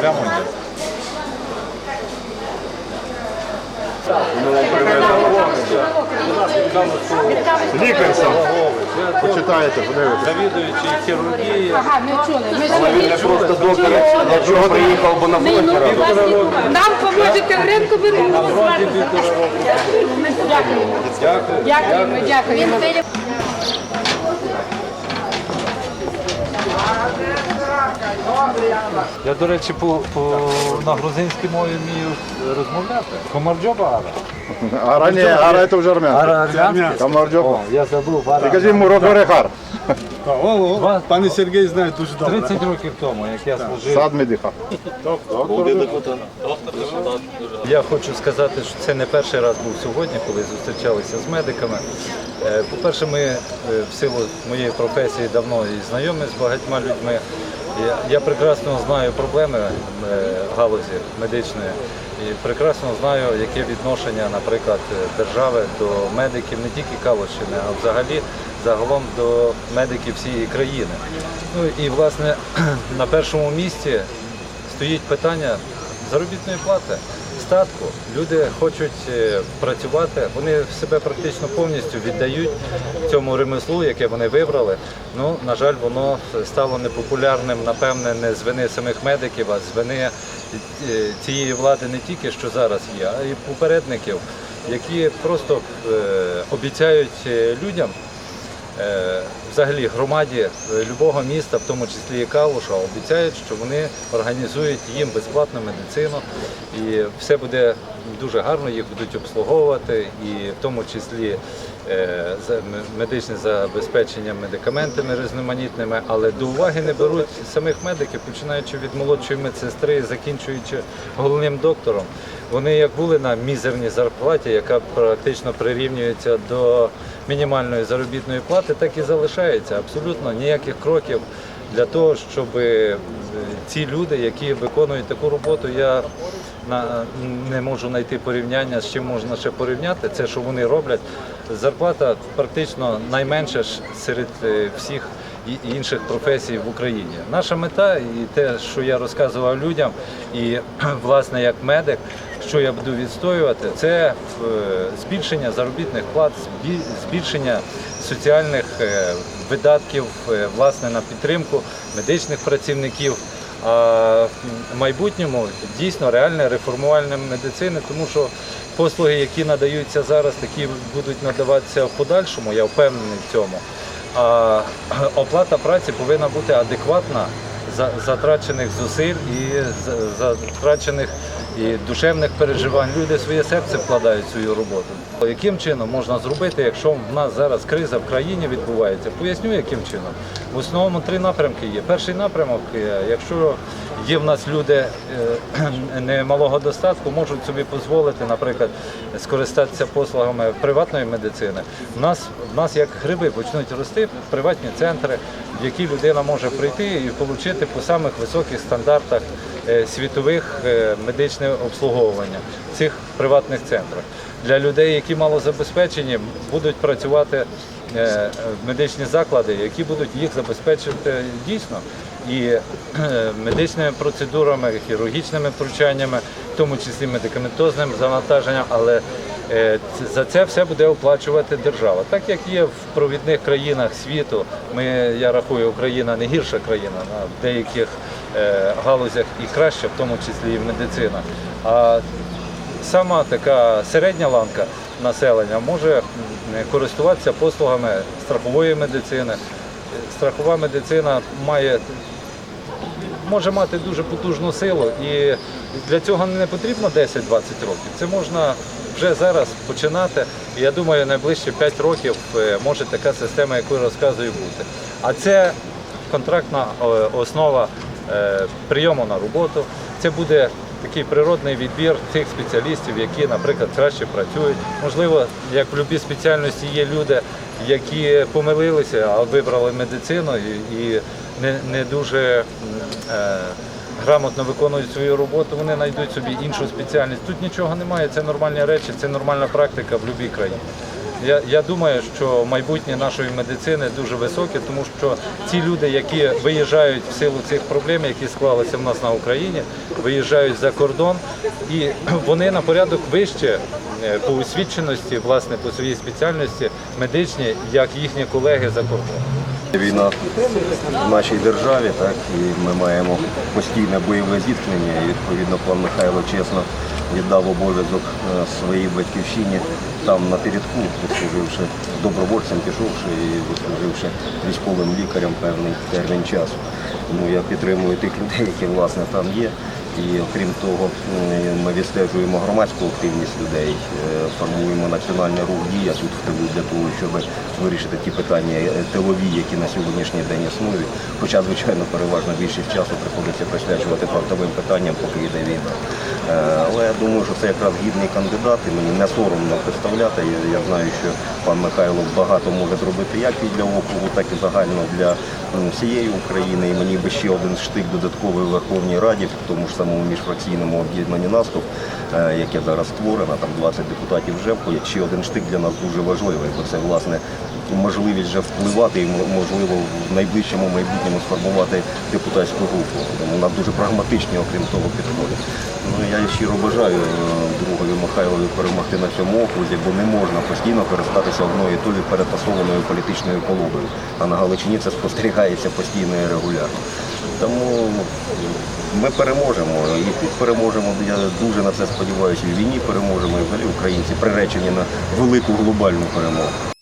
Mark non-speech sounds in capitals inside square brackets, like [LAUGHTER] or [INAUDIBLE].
Прямо йде. Лікар сам. Почитаєте, подивитесь. Завідуючий хірургії. Ага, ми чули. Ми чули. Я просто доктор, для чого приїхав, бо на фронті робив. Нам поможете в ринку будемо. Дякуємо. Дякую. Дякуємо, дякуємо. Я, до речі, по, по, на грузинській мові вмію розмовляти. Комарджоба ара. Ара ні, ара це вже армян. О, я забув. Ара. Ти кажи йому Рохорехар. О, пане Сергій знає дуже добре. 30 років тому, як я служив. Сад Медиха. Я хочу сказати, що це не перший раз був сьогодні, коли зустрічалися з медиками. Е, По-перше, ми е, в силу моєї професії давно і знайомі з багатьма людьми. Я, я прекрасно знаю проблеми е, галузі медичної і прекрасно знаю, яке відношення, наприклад, держави до медиків не тільки Калущини, а взагалі загалом до медиків всієї країни. Ну і власне [CLEARS THROAT] на першому місці стоїть питання заробітної плати, статку. Люди хочуть е, працювати, вони себе практично повністю віддають цьому ремеслу, яке вони вибрали. Ну, на жаль, воно стало непопулярним, напевне, не з вини самих медиків, а з вини е, цієї влади не тільки що зараз є, а й попередників, які просто е, обіцяють людям взагалі громаді е, любого міста, в тому числі і Калуша, обіцяють, що вони організують їм безплатну медицину і все буде дуже гарно, їх будуть обслуговувати, і в тому числі е, медичне забезпечення медикаментами різноманітними, але до уваги не беруть самих медиків, починаючи від молодшої медсестри, закінчуючи головним доктором. Вони як були на мізерній зарплаті, яка практично прирівнюється до мінімальної заробітної плати, так і залишається. Абсолютно ніяких кроків для того, щоб е, ці люди, які виконують таку роботу, я не можу знайти порівняння, з чим можна ще порівняти. Це, що вони роблять. Зарплата практично найменша серед е, всіх і- інших професій в Україні. Наша мета і те, що я розказував людям, і [CLEARS THROAT] власне як медик, що я буду відстоювати, це е, збільшення заробітних плат, збільшення соціальних е, видатків е, власне на підтримку медичних працівників. А в майбутньому дійсно реальне реформування медицини, тому що послуги, які надаються зараз, такі будуть надаватися в подальшому. Я впевнений в цьому. А [CLEARS THROAT] оплата праці повинна бути адекватна за затрачених зусиль і затрачених і душевних переживань. Люди своє серце вкладають в свою роботу. Яким чином можна зробити, якщо в нас зараз криза в країні відбувається? Поясню, яким чином. В основному три напрямки є. Перший напрямок, е, якщо є в нас люди е, немалого достатку, можуть собі дозволити, наприклад, скористатися послугами приватної медицини. У нас, в нас як гриби почнуть рости приватні центри, в які людина може прийти і отримати по самих високих стандартах е, світових е, медичне обслуговування в цих приватних центрах. Для людей, які малозабезпечені, будуть працювати медичні заклади, які будуть їх забезпечити дійсно і е, медичними процедурами, хірургічними втручаннями, в тому числі медикаментозним завантаженням, але е, за це все буде оплачувати держава. Так як є в провідних країнах світу, ми, я рахую, Україна не гірша країна на деяких е, галузях і краща, в тому числі і в медицина. А сама така середня ланка населення може користуватися послугами страхової медицини. Страхова медицина має може мати дуже потужну силу, і для цього не потрібно 10-20 років. Це можна вже зараз починати. Я думаю, найближчі 5 років е, може така система, яку я розказую, бути. А це контрактна е, основа е, прийому на роботу. Це буде такий природний відбір тих спеціалістів, які, наприклад, краще працюють. Можливо, як в будь-якій спеціальності є люди, які помилилися, а вибрали медицину і, не, не дуже е, грамотно виконують свою роботу, вони знайдуть собі іншу спеціальність. Тут нічого немає, це нормальні речі, це нормальна практика в будь-якій країні. Я, я думаю, що майбутнє нашої медицини дуже високе, тому що ті люди, які виїжджають в силу цих проблем, які склалися в нас на Україні, виїжджають за кордон, і вони на порядок вище е, по освіченості, власне, по своїй спеціальності медичні, як їхні колеги за кордоном. Війна в нашій державі, так і ми маємо постійне бойове зіткнення. І відповідно пан Михайло чесно віддав обов'язок е, своїй батьківщині там на передку, відслуживши добровольцем, пішовши і відслуживши військовим лікарем певний термін часу. Тому я підтримую тих людей, які власне там є. І окрім того, ми відстежуємо громадську активність людей, е, формуємо національний рух дія тут в тилу для того, щоб вирішити ті питання е, тилові, які на сьогоднішній день існують. Хоча, звичайно, переважно більшість часу приходиться присвячувати фронтовим питанням, поки йде війна. Е, Але я думаю, що це якраз гідний кандидат, і мені не соромно представляти. Я, знаю, що пан Михайло багато може зробити як і для округу, так і загально для всієї України. І мені би ще один штик додатковий у Верховній Раді, тому ж самому міжфракційному об'єднанні наступ, е, яке зараз створено, там 20 депутатів вже. Ще один штик для нас дуже важливий, бо це власне можливість вже впливати і можливо в найближчому майбутньому сформувати депутатську групу. Вона дуже прагматичні, окрім того, підходить. Ну я щиро бажаю е, другові Михайлові перемогти на цьому окрузі, бо не можна постійно користатися одною і тою перетасованою політичною колодою. А на Галичині це спостерігається постійно і регулярно. Тому ми переможемо і тут переможемо. Я дуже на це сподіваюся. І в війні переможемо, і взагалі українці приречені на велику глобальну перемогу.